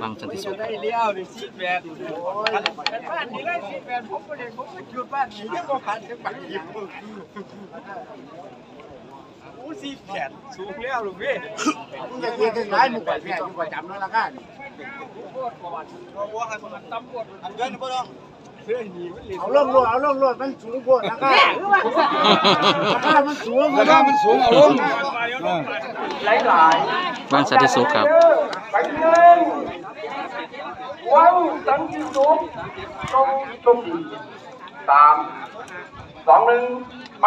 วังสันติสุขได้เลี้ยวดิซีแปดบ้านนี้ได้ซีแปดผมก็เลยผมก็หยุดบ้านนี้ยังบ่ผ่านถึงบ้านยิบโอ้ซีแปดสูงแล้วลูกพี่มึงจะคุยถึงร้านมึงไปแม่อยู่ประจำนั่นละกันโคตรประวัติเราว่ามันตำรวจอันเดินบ่ต้อง เอหนีมันหลีเอาลงรถเอาลงรถมันสูงกว่าราคาราคามันสูงราคามันสูงเอาลงหลายหลายวังสันติสุขครับไปหนึ่งวังสันติสุขตรงตรงสามสองหนึ่งไป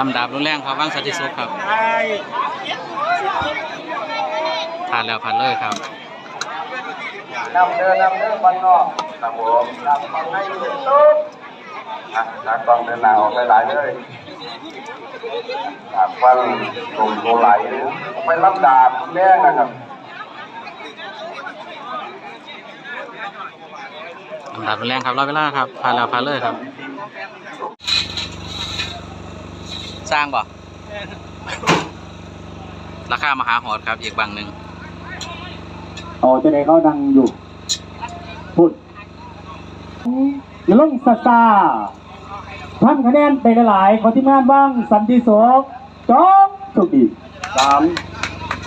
ลำดับรุนแรงครับวังสันติสุขครับผ่านแล้วผ่านเลยครับนำเดินนำเดินบันนอกครับผมนำบังให้เป็นตุ๊บอะตากล้องเดินหน้าออกไปหลายเลยตากฟันลงโลไหลไปรับดาบแน่นะครับลำดับรุนแรงครับรอเวลาครับผ่านแล้วผ่านเลยครับ สร้างบ่ราคามหาหอดครับ อีกบางหนึ่งโอ้จะได้เขาดังอยู่พูดอย่าลงสตาร์ทำคะแนนไปหลายๆขอที่งานบ้างสันติโสจองโชคดีสาม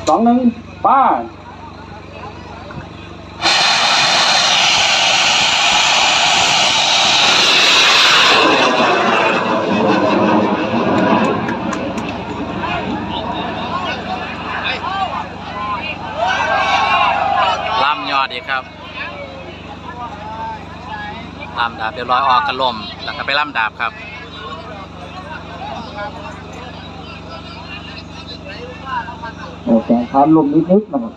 สองหนึ่งป้าำยอดอีกครับลำ ดาบเรียบร้อยออกกระลมแล้วก็ไปล่ำดาบครับโอ้แข่งขันลมนิดๆนะครับ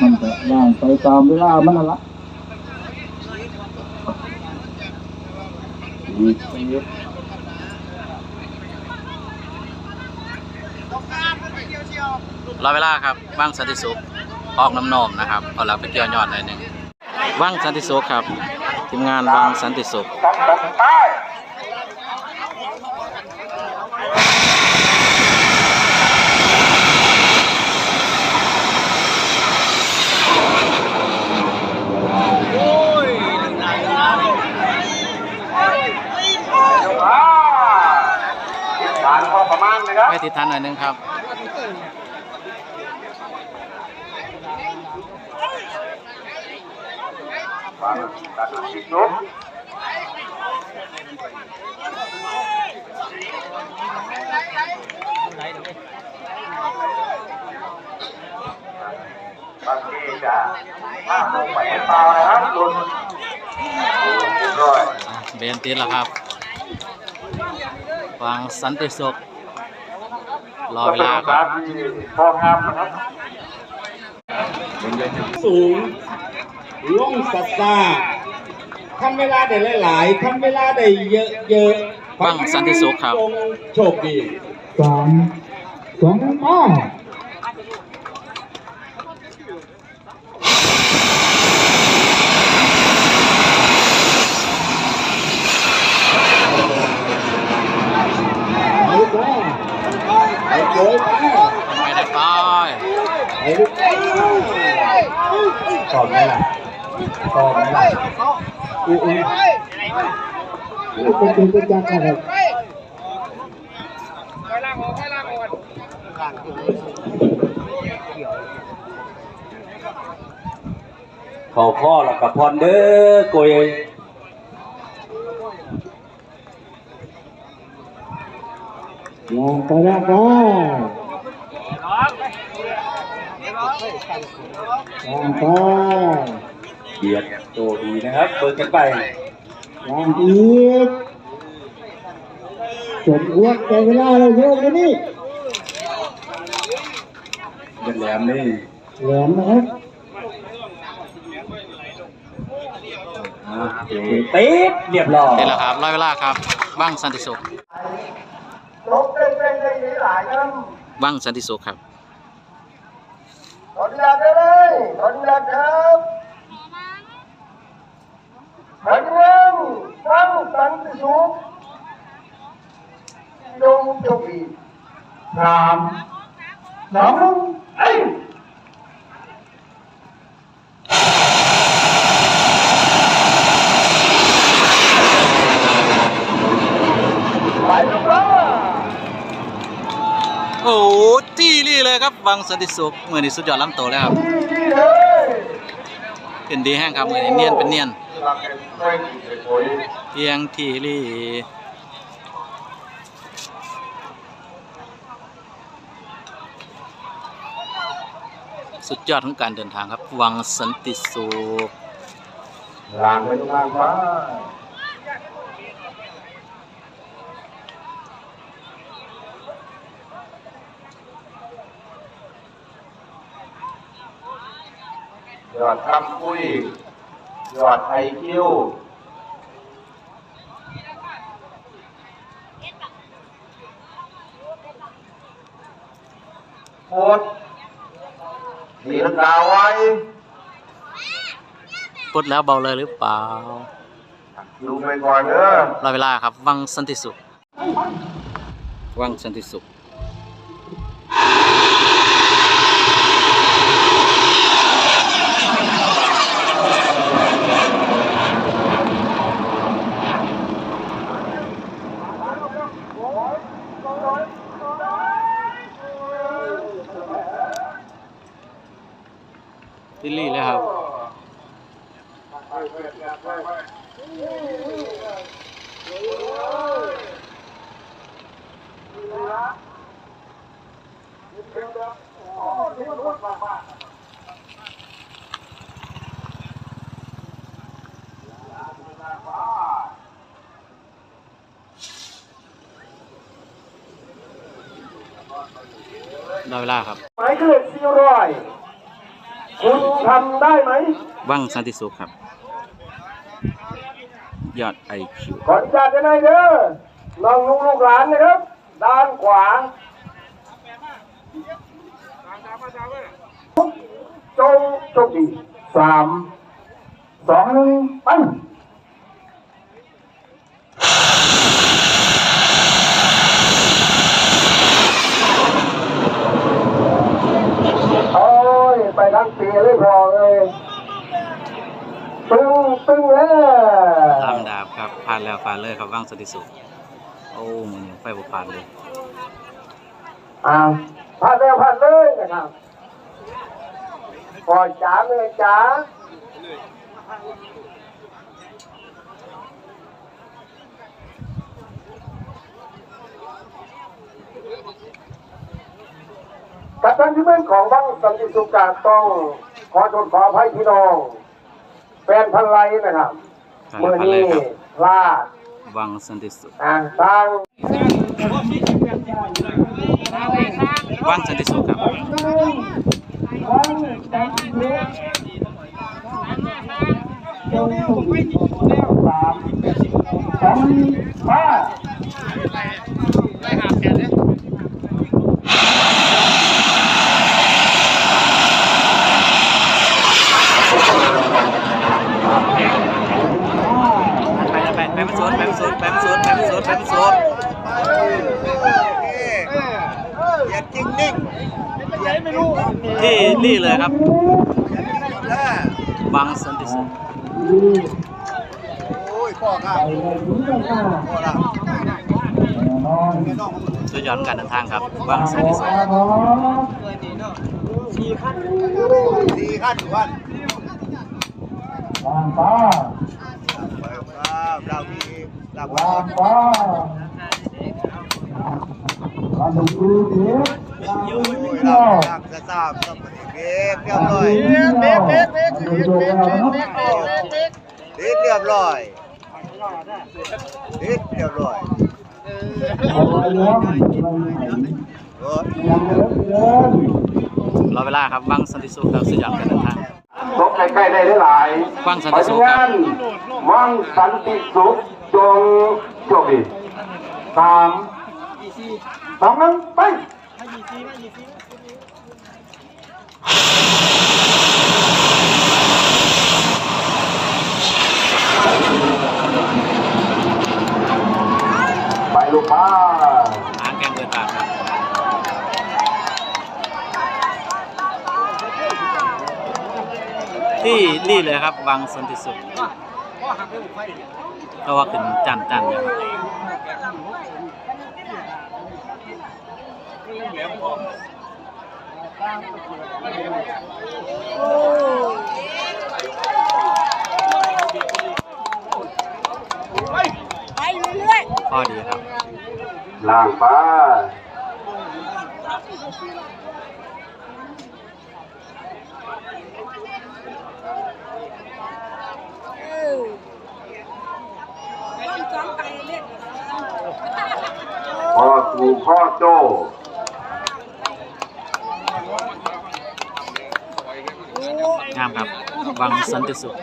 มันจะย่างไปตามเวลามันนั่นละอีกปีด รอเวลาครับว่างสันติสุขออกน้ำนมนะครับเอาเราไปเกี่ยวยอดหน่อยหนึ่งว่างสันติสุขครับทีมงานว่างสันติสุขไปติดทันหน่อยนึงครับ บางทีจะมาลงไปเปล่านะครับลุนร้อยอะเบนติดแล้วครับวางสันติสุขรอเวลาครับ พองามนะครับ สูง ลงสตาร์ทำเวลาได้หลายๆทำเวลาได้เยอะๆว่างสันติสุขครับ โชคดีสามสองอ้อไปไปไปโกยไปไม่ได้ป้ายไปลูกตอบไหมล่ะ ตอบไหมล่ะอู้อู้เป็นเป็นเป็นจักรครับขอข้อแล้วกับพรเด้อโกยลองไปแล้วก็ลองไป เบียดโตดีนะครับเบิกกันไปลองอีกสมควรแก่เวลาเราโยกกันนี่เป็นแหลมนี่แหลมนะครับติดเรียบร้อยนี่แหละครับรอเวลาครับว่างสันติสุขลบเป็นเป็นเป็นหลายน้ว่างสันติสุขครับำขออนุญาตได้เลยขออนุญาตครับ หันเงินฟังสันติสุขจงจงดีสามสองหนึ่งเอ้ยไปลูกแล้โอ้โหจี้ลี่เลยครับวังสันติสุขเมือนี้สุดยอดล้ำโตแล้วครับ เลยเป็นดีแห้งครับมือนี้เนียนเป็นเนียนหลักเป็นช่วยกินเป็นปุ๋ยเพียงที่ลี่สุดยอดของการเดินทางครับ วังสันติสุขหลังไปทุกทางฟ้าห ยอดคำคุยหยอดไอคิวโคตรสีลังกาไว้พุดแล้วเบาเลยหรือเปล่า ดูไปก่อนเด้อรอเวลาครับ วังสันติสุข วังสันติสุข ติลลี่เลยครับ รอเวลาครับ หมายเลขสี่ร้อยคุณทำได้ไหมวังสันติสุขครับ ยอดไอคิวขออนุญาตได้ไหมเด้อน้องลูกลูกหลานนะครับ ด้านขวาจงโชคดีสามสองหนึ่งไป โอ้ย ไปทั้งปีเลยพอเลยตึงตึงแล้วตามดาบครับผ่านแล้วผ่านเลยครับวังสันติสุขโอ้มือนี้ไฟบุผ่านเลยอ่าผ่านแล้วผ่านเลยนะครับปล่อยจ๋าเลยจ๋า กับท่านที่เป็นของบ้างสันติสุขการต้องขอโทษขออภัยพี่น้องแฟนพันไลนะครับผ่านเมื่อแล้วผ่านเลนี้ยครับลาวังสันติสุขอ่าทางวังสันติสุขครับสองห้าไปแล้วไปไปมันสวนไปมันสวนไปมันสวนไปมันสวนไปมันสวน ที่นี่เลยครับวังสันติสุขสุดยอดของการเดินทางครับวังสันติสุขสี่ขั้นวันวางฟ้าเรามีหลักวางฟ้ามาดูดูเดี๋ยวมาดูเดี๋ยวหลักจะทราบต้องปฏิ เบกเรียบร้อยเบ๊กเบ๊กเบ๊กเบ๊กเบ๊กเบ๊กเบ๊กดิดเรียบร้อยดิดเรียบร้อยเขอย้อมเรอเวลาครับวังสันติสุขครับสยามการเดินทางตกใกล้ๆได้หลายวังสันติสุขครับวังสันติสุขจงโชคดีสามสองหนึ่งไป ไปลูกป้าหางแกงเดินทางครับที่นี่เลยครับวังสันติสุขก็ว่าขึ้นจันจันอยู่ครับ พอดีครับล่างป้าต้องจ้องไปเล่นพ่อครูพ่อโจ้ งามครับ วังสันติสุข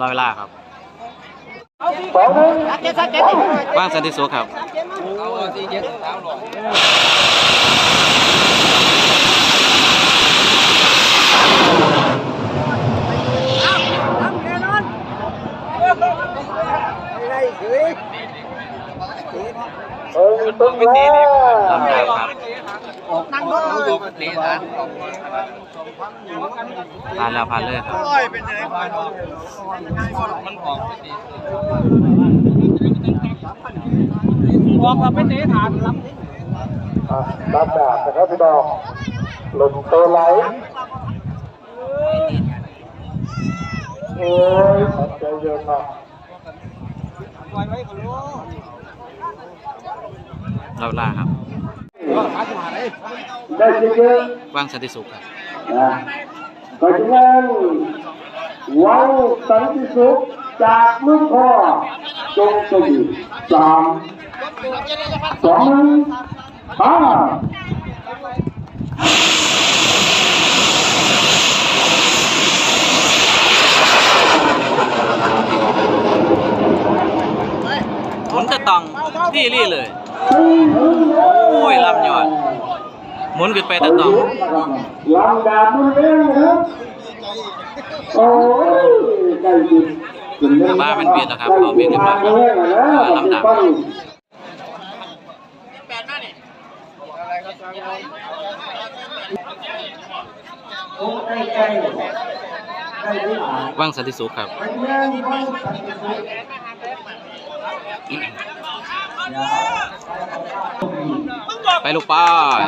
รอเวลาครับสองหนึ่งวังสันติสุขครับเออตึ้งแล้ว ลำดับครับผ่านแล้วผ่านเลยครับอะรับดาบนะครับพี่ดอกหลบตัวไหลโอ้ยใจเยอะครับรอเวลาครับ ได้จริงวังสันติสุขครับก็ฉะนั้นวังสันติสุขจากลูกพ่อจงสวีสามสองห้าหมุนจะตองที่รี่เลย โอ้ยลำยอดหมุนขึ้นไปแต่ตองลำดาบมุนเลี้ยงนะครับโอ้ยใกล้จุดบ้าเป็นเบียดแล้วครับเอาเบียดเรียบร้อยครับลำดับวังสันติสุขครับอ ไปลูกป้าย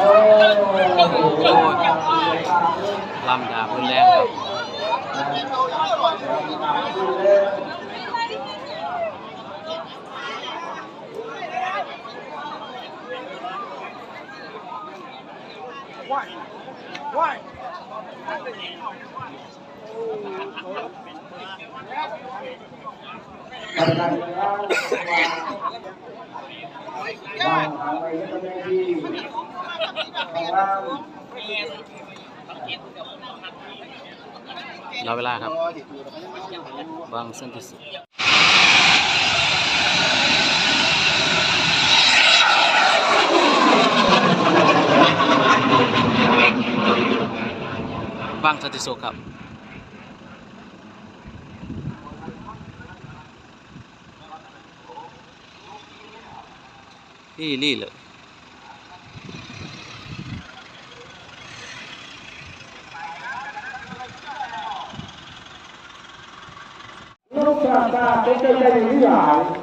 โอ้ยลำดาบรุนแรงครับ รอเวลาครับวางเส้นที่สุด วางส้นที่สุดครับนี่นี่เลย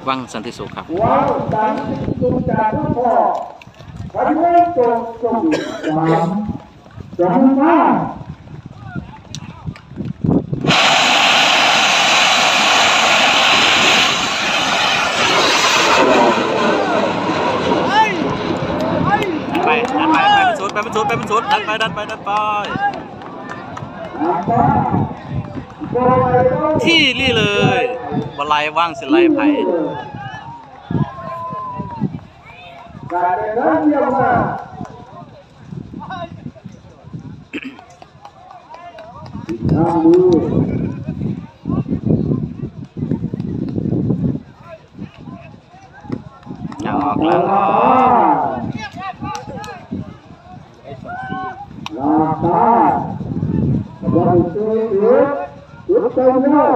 วังสันติสุขครับว้าวสันติสุขจากลูกพ่อพระพุทธเจ้าทรงอยู่สามสองห้า โไปดันไปไปเป็นสุด ไปเป็นสุดไปเป็นสุดดันไปดันไปดันไป ที่นี่เลยบอลไลว่างสิไลไผ่การเดินเยี่ยมมาอย่างออกแล้ว ลาตาวันที่ยุดยุดใจเนาะ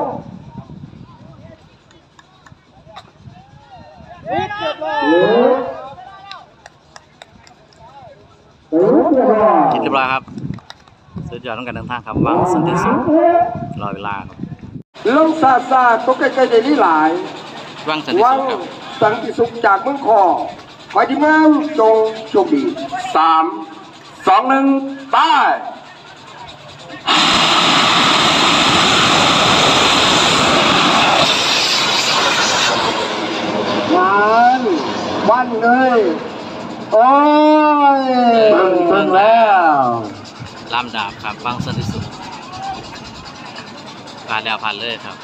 ยุดยุดยุดเรียบร้อย คิดเรียบร้อยครับ สุดยอดต้องการเดินทางครับว่างสันติสุขรอเวลาครับลงซาซาตกใกล้ๆได้นี่หลายว่างสันติวัสุงขครับสังติสุขจากเมืองคอขอที่เมืองจงโชคดีสามสองหนึ่งไปวันวันเลยโอ้ยเบิ่งเบิ่งแล้ว ลำดาบครับว่างสันติสุขผ่านแล้วผ่านเลยครับ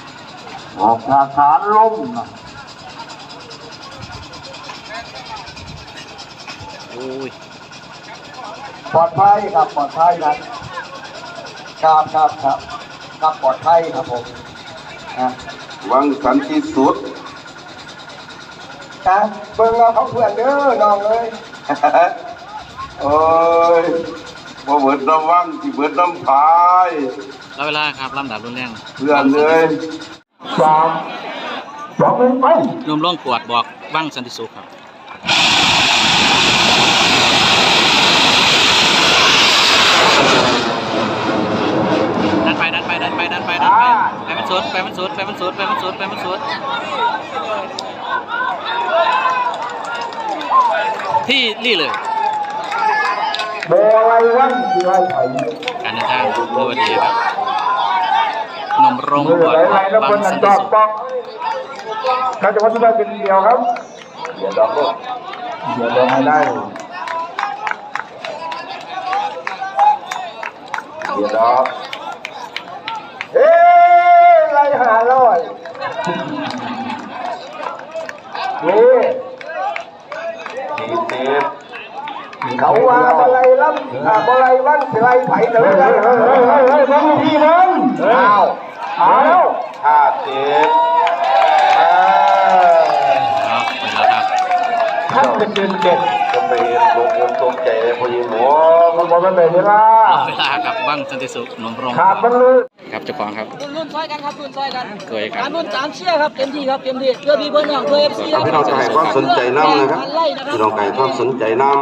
ออกอาคารล่มนะโอ้ยปลอดภัยครับปลอดภัยครับครับครับครับครับปลอดภัยครับผมนะวังสันติสุดนะเบิ่งเราเขาเพื่อนเด้อน้องเลยโอ้ย บ่เบิดน้ำวังที่เบิดน้ำพายรอเวลาครับลำดาบรุนแรงเพื่อนเลยสามสองหนึ่งไปรวมร่องปวดบอกว่างสันติสุขครับดันไปดันไปดันไปดันไปดันไปไปมันสุดไปมันสุดไปมันสุดไปมันสุดไปมันสุดที่นี่เลยโบอะไรวันที่ไรไผ่การเดินทางดูว่าดีครับนมรงมือปวดไหลบางสันติสุขปอกเราจะวัดที่ได้เป็นเดียวครับเดี๋ยวดอกลูกเดี๋ยวดอกให้ได้เดี๋ยวดอกเฮ้ยไรหาร้อยนี่สี่สิบเขาว่า อะไรล้ำอ่าอะไรวันสิไรไผ่เด้อเฮ้ยเฮ้ยเฮ้ยเฮ้ยเฮ้ยพี่มึงอ้าวเอาห้าสิบเออเอาไปแล้วครับท่านเป็นเดือนเจ็ดจะไปเห็นตกคนตกใจพอยินหมอมันบอกมันเป็นเวลาเวลาครับว่างสันติสุขนมรงขาดมันเลยครับเจ้าของครับรุ่นรุ่นซอยกันครับรุ่นซอยกันเคยครับการรุ่นสามเชี่ยครับเต็มที่ครับเต็มที่เพื่อพี่เพื่อนน้องเพื่อเอฟซีครับพี่น้องจะให้ความสนใจน้ำนะครับพี่น้องให้ความสนใจน้ำ